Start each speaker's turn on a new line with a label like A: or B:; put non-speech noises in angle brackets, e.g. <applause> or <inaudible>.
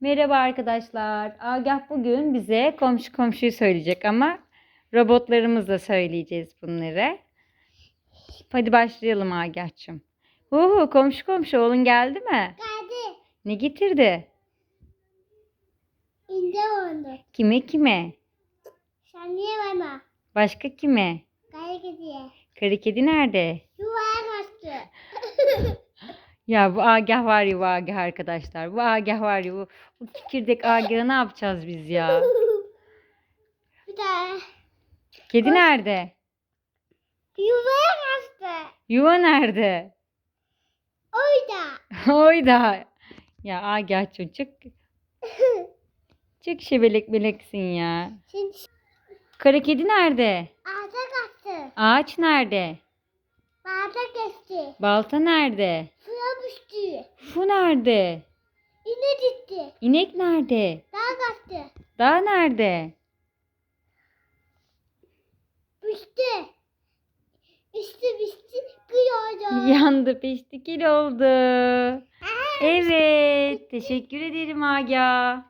A: Merhaba arkadaşlar. Agah bugün bize komşu komşuyu söyleyecek ama robotlarımızla söyleyeceğiz bunları. Hadi başlayalım Agah'cığım. Uhu komşu komşu oğlun geldi mi?
B: Geldi.
A: Ne getirdi?
B: İnce oldu.
A: Kime kime?
B: Sen niye bana?
A: Başka kime?
B: Kaya gidiyor.
A: Karı kedi nerede?
B: Yuvaya kaçtı. <laughs>
A: Ya bu Agah var ya bu Agah arkadaşlar. Bu Agah var ya bu, bu kikirdek Agah'ı ne yapacağız biz ya? <laughs>
B: Bir daha.
A: Kedi nerede?
B: Yuvaya kaçtı.
A: Yuva nerede?
B: Orada. <laughs>
A: Oyda. Ya Agah çocuk. <laughs> Çok şebelek beleksin ya.
B: Şimdi
A: Kara kedi nerede?
B: ağaca kaçtı.
A: Ağaç nerede?
B: Bağda geçti.
A: Balta nerede?
B: Düştü.
A: Fu nerede?
B: Yine gitti.
A: İnek nerede?
B: Daha kaçtı.
A: Dağ nerede?
B: Düştü. Üstü düştü. Kıyıyordu.
A: Yandı pişti kil oldu. Evet. Teşekkür ederim Agah.